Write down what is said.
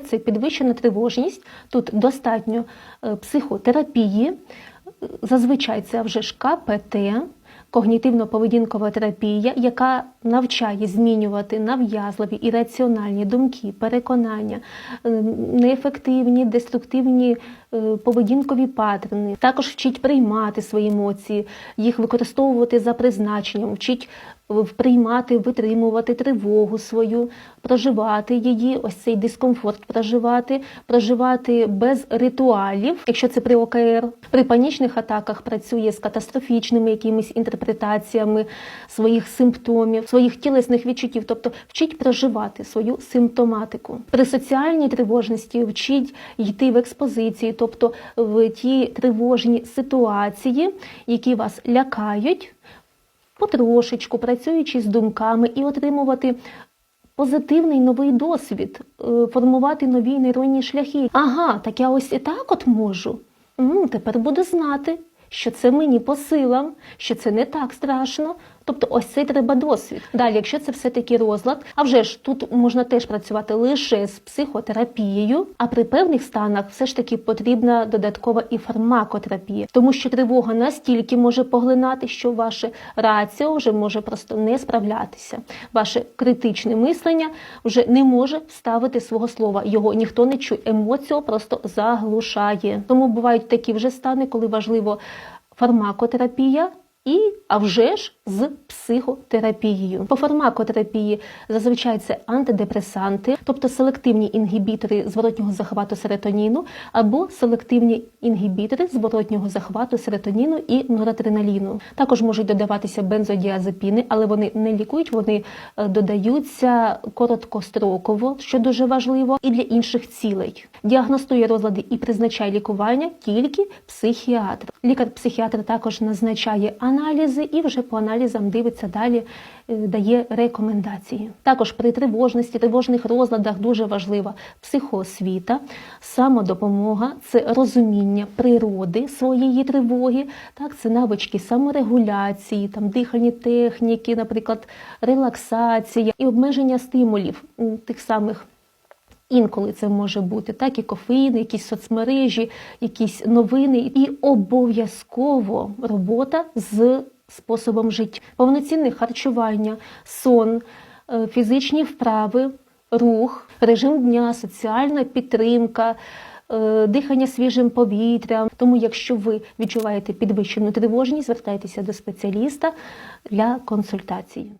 Це підвищена тривожність. Тут достатньо е, психотерапії. Зазвичай це вже ж КПТ, когнітивно-поведінкова терапія, яка навчає змінювати нав'язливі і раціональні думки, переконання, е, неефективні, деструктивні поведінкові паттерни. Також вчить приймати свої емоції, їх використовувати за призначенням, вчить е, приймати, витримувати тривогу свою, проживати її, ось цей дискомфорт проживати, проживати без ритуалів, якщо це при ОКР. При панічних атаках працює з катастрофічними якимись інтерпретаціями своїх симптомів, своїх тілесних відчуттів, тобто вчить проживати свою симптоматику. При соціальній тривожності вчить йти в експозиції, тобто в ті тривожні ситуації, які вас лякають, потрошечку працюючи з думками і отримувати. Позитивний новий досвід, е, формувати нові нейронні шляхи. Ага, так я ось і так от можу. М, тепер буду знати, що це мені по силам, що це не так страшно. Тобто, ось цей треба досвід. Далі, якщо це все-таки розлад, а вже ж тут можна теж працювати лише з психотерапією, а при певних станах все ж таки потрібна додаткова і фармакотерапія, тому що тривога настільки може поглинати, що ваше раціо вже може просто не справлятися. Ваше критичне мислення вже не може вставити свого слова. Його ніхто не чує. Емоціо просто заглушає. Тому бувають такі вже стани, коли важливо фармакотерапія. І, а вже ж з психотерапією. По фармакотерапії зазвичай це антидепресанти, тобто селективні інгібітори зворотнього захвату серотоніну, або селективні інгібітори зворотнього захвату серотоніну і норадреналіну. Також можуть додаватися бензодіазепіни, але вони не лікують, вони е, додаються короткостроково, що дуже важливо, і для інших цілей. Діагностує розлади і призначає лікування тільки психіатр. Лікар-психіатр також назначає аналізи і вже по аналізам дивиться далі, е, дає рекомендації. Також при тривожності, тривожних розладах дуже важлива психоосвіта, самодопомога, це розуміння природи своєї тривоги, так, це навички саморегуляції, там дихальні техніки, наприклад, релаксація і обмеження стимулів тих самих. Інколи це може бути так, і кофеїн, якісь соцмережі, якісь новини, і обов'язково робота з способом життя, повноцінне харчування, сон, е, фізичні вправи, рух, режим дня, соціальна підтримка. е, Дихання свіжим повітрям. Тому, якщо ви відчуваєте підвищену тривожність, звертайтеся до спеціаліста для консультації.